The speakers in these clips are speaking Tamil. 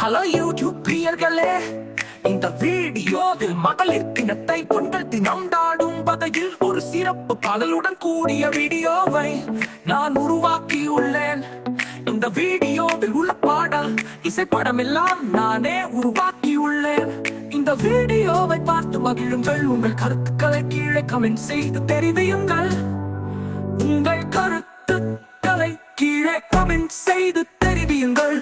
ஹலோ யூடியூப் பிரியர்களே இந்த வீடியோவில் மகளிர் தினத்தை பொங்கல் தினம் தாடும் வகையில் ஒரு சிறப்பு பாடலுடன் கூடிய வீடியோவை நான் உருவாக்கியுள்ளேன். இந்த வீடியோவில் உள்ள பாடல் இசைப்படம் எல்லாம் நானே உருவாக்கியுள்ளேன். இந்த வீடியோவை பார்த்து மகிழுங்கள் உங்கள் கருத்துக்களை கீழே கமெண்ட் செய்து தெரிவியுங்கள். உங்கள் கருத்துக்களை கீழே கமெண்ட் செய்து தெரிவியுங்கள்.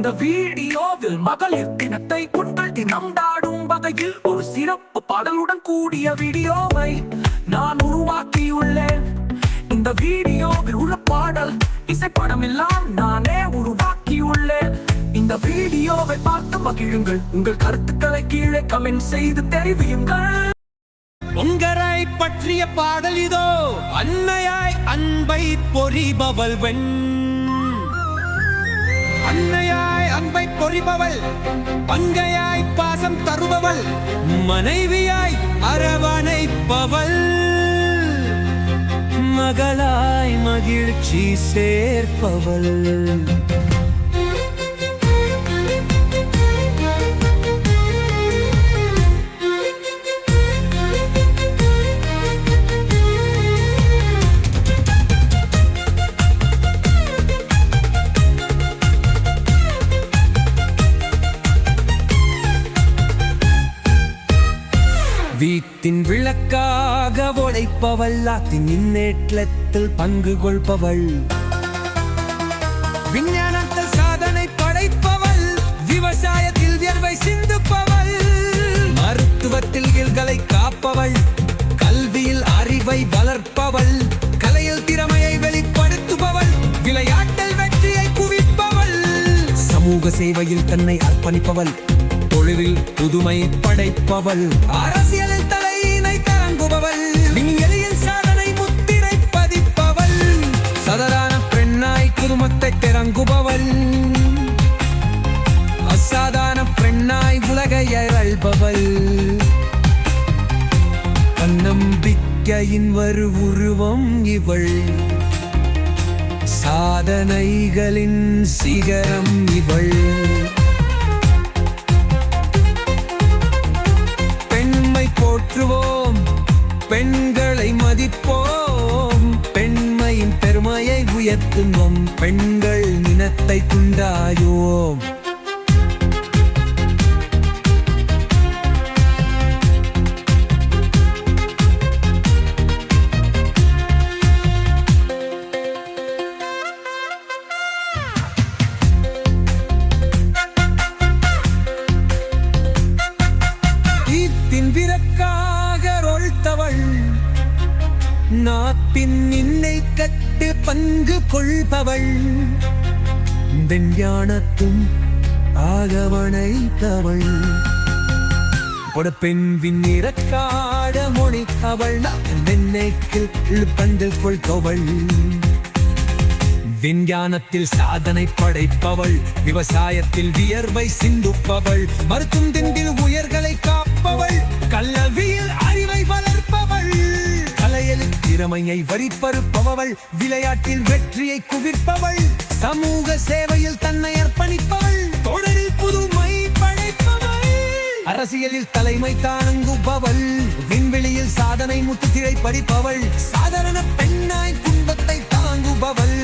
இந்த வீடியோவில் மகளிர் தினத்தை பொங்கல் தினம் தாடும் வகையில் ஒரு சிறப்பு பாடலுடன் கூடிய வீடியோவை நான் உருவாக்கியுள்ளேன். இந்த வீடியோவில் உள்ள பாடல் இசைப்படம் எல்லாம் நானே உருவாக்கியுள்ளேன். இந்த வீடியோவை பார்த்து மகிழுங்கள். உங்கள் கருத்துக்களை கீழே கமெண்ட் செய்து தெரிவியுங்கள். உங்கரை பற்றிய பாடல் இதோ அன்னையாய் அன்பை பொறிபவள் வெண் அன்னையாய் அன்பை பொறிபவள் பங்கையாய் பாசம் தருபவள் மனைவியாய் அரவணைப்பவள். மகளாய் மகிழ்ச்சி சேர்ப்பவள். வீட்டின் விளக்காக உழைப்பவள் ஆத்தின் பங்கு கொள்பவள். விஞ்ஞானத்தில் சாதனை படைப்பவள் விவசாயத்தில் வியர்வை சிந்துப்பவள். மருத்துவத்தில் இல்களை காப்பவள் கல்வியில் அறிவை வளர்ப்பவள் கலையில் திறமையை வெளிப்படுத்துபவள் விளையாட்டில் வெற்றியை குவிப்பவள். சமூக சேவையில் தன்னை அர்ப்பணிப்பவள் தொழிலில் புதுமை படைப்பவள். அரசியலில் தலையினை தரங்குபவள் விண்வெளியில் சாதனை முத்திரை பதிப்பவள். சதரான பெண்ணாய் குடும்பத்தை திறங்குபவள் அசாதாரண பெண்ணாய் உலகை அழல்பவள் தன்னம்பிக்கையின் வரு உருவம் இவள். சாதனைகளின் சிகரம் இவள். உயர்த்துவோம். பெண்கள் நினத்தை துண்டாயோம். ஈத்தின் விரக்காக ரொழ்த்தவள் நாப்பின் நின்னை கட்டு பங்கு கொள்பவள். வெஞ்ஞானத்தும் ஆகவனைத்தவள் பெண் விண்ணிறக்காட மொழி அவள் வெண்ணைக்கு பண்டில் கொள்கவள். விஞ்ஞானத்தில் சாதனை படைப்பவள். விவசாயத்தில் வியர்வை சிந்துப்பவள். மருத்துவ திண்டில் உயர்களை காப்பவள். கல்லவியில் திறமையை வரிப்பறுப்பவள் விளையாட்டில் வெற்றியை குவிப்பவள் சமூக சேவையில் தன்னை அர்ப்பணிப்பவள் தொடரில் புதுமை படைப்பவள். அரசியலில் தலைமை தாங்குபவள் விண்வெளியில் சாதனை முத்துத்திரை படிப்பவள் சாதாரண பெண்ணாய் குண்டத்தை தாங்குபவள்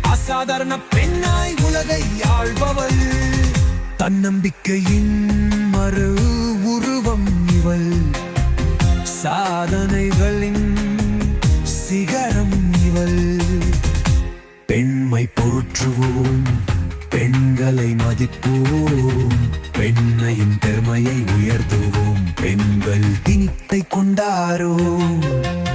அசாதாரண பெண்ணாய் உலகை ஆள்பவள். தன்னம்பிக்கையின் மறு உருவம் இவள். சாதனைகளின் போற்றுவோம் பெண்களை மதிப்போம். பெண்ணையின் பெருமையை உயர்த்துவோம். பெண்கள் திணித்தை கொண்டாரோம்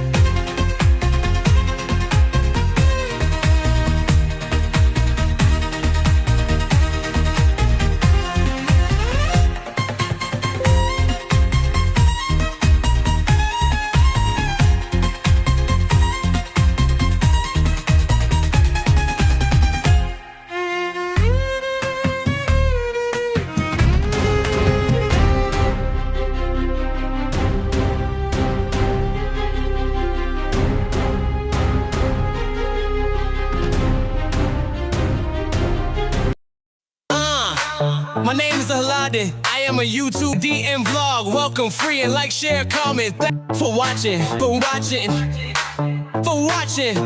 is I am a YouTube DM vlog. Welcome, free and like, share, comment. For watching, for watching, for watching.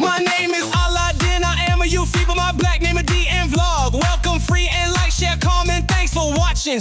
My name is Aladdin. I am a youth fever. My black name is DM vlog. Welcome, free and like, share, comment. Thanks for watching.